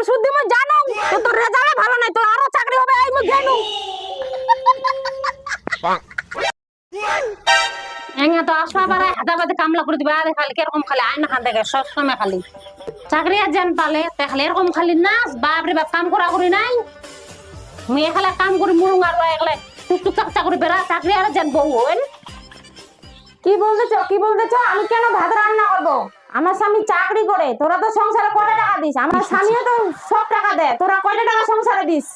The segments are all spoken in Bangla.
তোর শুদ্ধি মই জানো? তো তোর রেজাল্ট ভালো নাই আরও চাকরি হবে মই জানো এঙ্গে তো আসবা হাদাবাদে কামলা করে দিবা, আরে খালি খালি সব সময় খালি। চাকরি আর জান পালে, তে খালি এরকম খালি নাচ বাপ রে বাপ, কাম করা করি নাই। মুই এখানে কাম করি মুরুং আর একলে টুকটুক চাক চাকরি বেড়া, চাকরি আর জান বউ কি বলতেছ কি বলতেছ আমি কেন ভাত রান্না করব? আমার স্বামী চাকরি করে তোরা তো সংসারে কয়টা টাকা দিস? আমার স্বামীও তো সব টাকা দেয় তোরা কয়টা টাকা সংসারে দিস?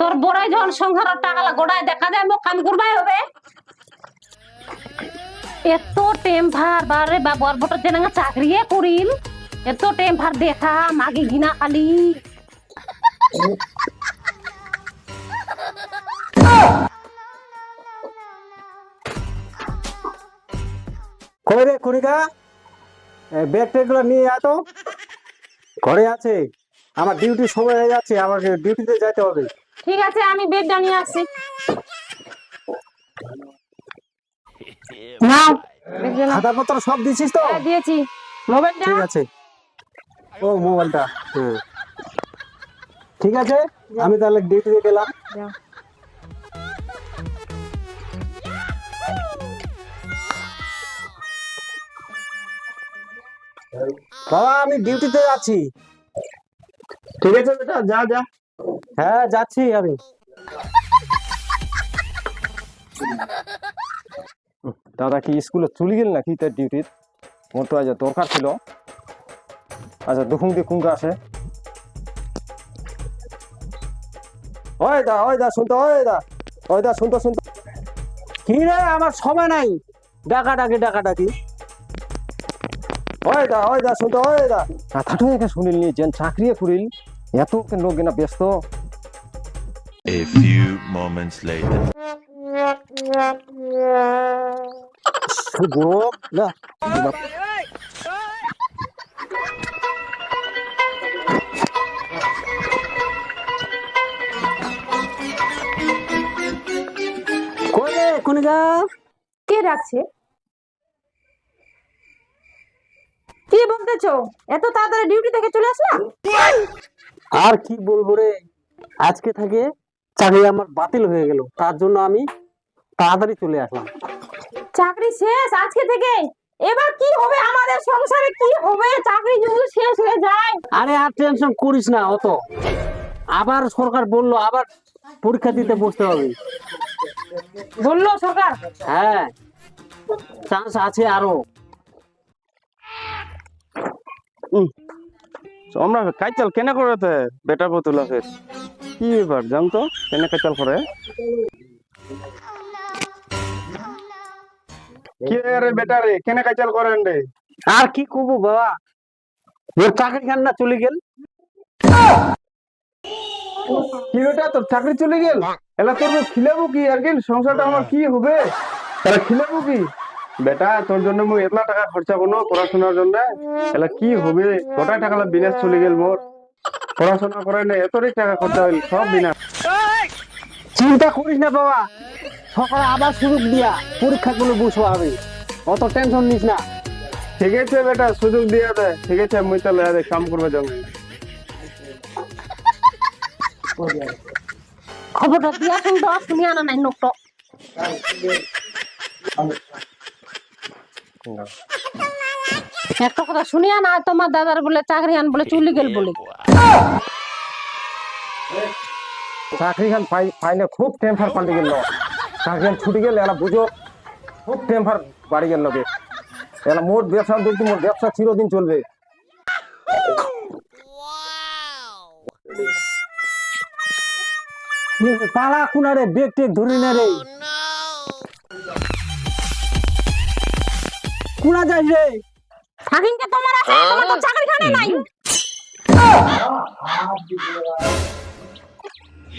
তোর বড়াই যখন সংসারের টাকা গোড়ায় দেখা যায় মোক কাম করবাই হবে। এত টেম্পার বারে বা বরবটার যেন চাকরিয়ে করিল এত টেম্পার দেখা মাগে ঘিনা খালি। কই রে কণিকা ব্যাগ ট্যাগগুলো নিয়ে আয় তো। ঘরে আছে। আমার ডিউটি সময় হয়ে যাচ্ছে আমাকে ডিউটিতে যেতে হবে। ঠিক আছে আমি বেডটা নিয়ে আসছি। নাও। বেড খাতাপত্র সব দিছিস তো? হ্যাঁ, দিয়েছি। মোবাইলটা ঠিক আছে। ও মোবাইলটা হ্যাঁ। ঠিক আছে আমি তাহলে ডিউটিতে গেলাম। বাবা আমি ডিউটিতে যাচ্ছি ঠিক আছে বেটা যা যা। হ্যাঁ যাচ্ছি আমি। দাদা কি স্কুলে চলে গেল নাকি তার ডিউটির মোর তো আজ দরকার ছিল। আচ্ছা দুখুন দিয়ে কুমকা আসে ওই দা ওই দা শুনতো ওই দা ওই দা শুনতো শুনতো। কি রে আমার সময় নাই। ডাকা ডাকি ডাকা ডাকি ওই দা ওই দা শুনতো ওই দা কথাটো একে শুনিল নি যেন চাকরি করিল এত লোক না ব্যস্ত। A few moments later. শুভ না। কে রাখছে কি বলতেছো? এত তাড়াতাড়ি ডিউটি থেকে চলে আসলা? আর কি বলব রে? আজকে থেকে চাকরি আমার বাতিল হয়ে গেল। তার জন্য আমি তাড়াতাড়ি চলে আসলাম। চাকরি শেষ আজকে থেকে? এবার কি হবে আমাদের সংসারে? কি হবে? চাকরি যদি শেষ হয়ে যায়? আরে আর টেনশন করিস না অত। আবার সরকার বলল আবার পরীক্ষা দিতে বসতে হবে। বলল সরকার? হ্যাঁ। চান্স আছে আরও। আমরা কাইচাল কেনে করতে বেটা বতুলা ফের কি ব্যাপার, জান তো? কেনে কাইচাল করে? কি রে বেটা রে, কেনে কাইচাল করেন রে? আর কি করব বাবা? চাকরি খান না, চলে গেল? তোর চাকরি চলে গেল? এলা তোর খিলাবো কি, আর কি? সংসারটা আমার কি হবে? তারা খিলাবো কি? বেটা, তোর জন্য মুই এতলা টাকা খরচা করো পড়াশোনার জন্য। এলা কি হবে? গোটা টাকা বিনাশ চলে গেল মোর। পড়াশোনা করে না এতটাই টাকা খরচা হইল, সব বিনাশ চিন্তা করিস না বাবা, সকালে আবার সুযোগ দিয়া পরীক্ষা গুলো বসবো হবে অত টেনশন নিস না। ঠিক আছে বেটা, সুযোগ দিয়া দে, ঠিক আছে, মুই তাহলে আরে কাম করবে যাব খবরটা দিয়া শুনতো শুনি আনা নাই নোকটো একটা কথা শুনিয়া না তোমার দাদার বলে চাকরি আন বলে চলে গেল বলে। চাকরি খান পাই পাইলে খুব টেম্পার পাল্টে গেল। চাকরি খান ছুটি গেল এলা বুঝো খুব টেম্পার বাড়ি গেল লোকে। এলা মোট ব্যবসা দেখছি মোট ব্যবসা চিরদিন চলবে। পালা কুনা রে বেগ টেক ধরি না রে। কুনা যাই রে। থাকিনকে তোমার আছে তোমার তো চাকরিখানে নাই।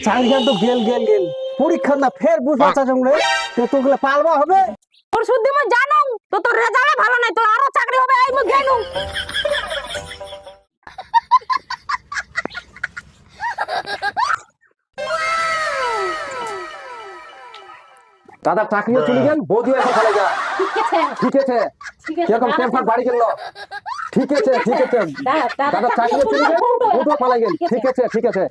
চাকরি খান তো গেল গেল গেল। পরীক্ষা না ফের বুঝবা চাচংরে তো তোগুলো পালবা হবে? তোর শুদ্ধি মই জানো তো তোর রেজাল্ট ভালো নাই তোর আরও চাকরি হবে এই মই জানো দাদা চাকরিও চলে গেল বৌদিও এখন চলে যা ঠিক আছে। ঠিক আছে। কীরকম টেম্পার বাড়ি গেল? ঠিক আছে ঠিক আছে। দাদা দাদা চাকরি চলে গেল পালাই গেল। ঠিক আছে ঠিক আছে।